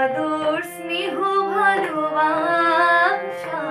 আদর স্নেহ ভালোবাসা।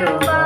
Hallelujah.